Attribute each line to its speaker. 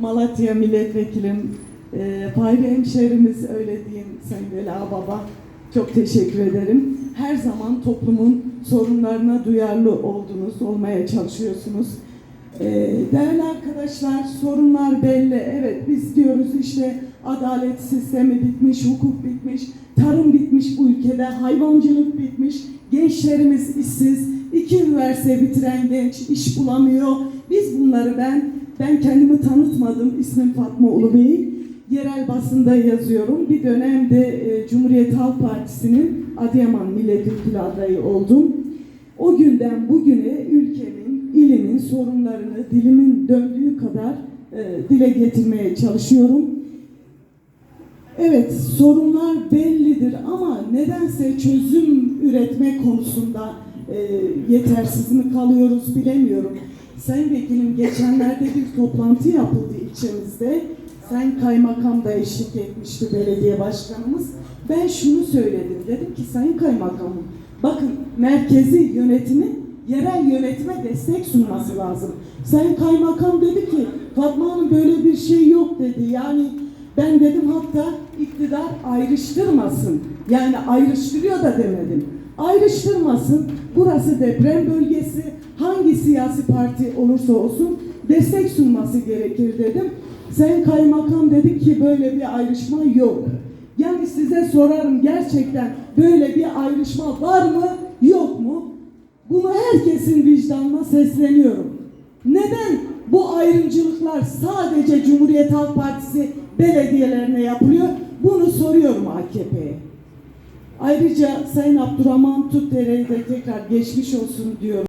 Speaker 1: Malatya milletvekilim, e, Fahri hemşehrimiz öyle diyeyim Sayın Veli Baba. Çok teşekkür ederim. Her zaman toplumun sorunlarına duyarlı oldunuz, olmaya çalışıyorsunuz. E, değerli arkadaşlar, sorunlar belli. Evet biz diyoruz işte adalet sistemi bitmiş, hukuk bitmiş, tarım bitmiş bu ülkede, hayvancılık bitmiş, gençlerimiz işsiz, iki üniversite bitiren genç iş bulamıyor. Biz bunları ben ben kendimi tanıtmadım. İsmim Fatma Ulubey. Yerel basında yazıyorum. Bir dönemde e, Cumhuriyet Halk Partisi'nin Adıyaman milletvekili adayı oldum. O günden bugüne ülkemin, ilimin sorunlarını dilimin döndüğü kadar e, dile getirmeye çalışıyorum. Evet, sorunlar bellidir ama nedense çözüm üretme konusunda e, yetersiz mi kalıyoruz bilemiyorum. Sayın Vekilim geçenlerde bir toplantı yapıldı ilçemizde. Sayın Kaymakam da eşlik etmişti belediye başkanımız. Ben şunu söyledim. Dedim ki Sayın Kaymakamım bakın merkezi yönetimin yerel yönetime destek sunması lazım. Sayın Kaymakam dedi ki Fatma Hanım böyle bir şey yok dedi. Yani ben dedim hatta iktidar ayrıştırmasın. Yani ayrıştırıyor da demedim. Ayrıştırmasın. Burası deprem bölgesi. Hangi siyasi parti olursa olsun destek sunması gerekir dedim. Sayın Kaymakam dedi ki böyle bir ayrışma yok. Yani size sorarım gerçekten böyle bir ayrışma var mı yok mu? Bunu herkesin vicdanına sesleniyorum. Neden bu ayrımcılıklar sadece Cumhuriyet Halk Partisi belediyelerine yapılıyor? Bunu soruyorum AKP'ye. Ayrıca Sayın Abdurrahman Tutdere'ye de tekrar geçmiş olsun diyorum.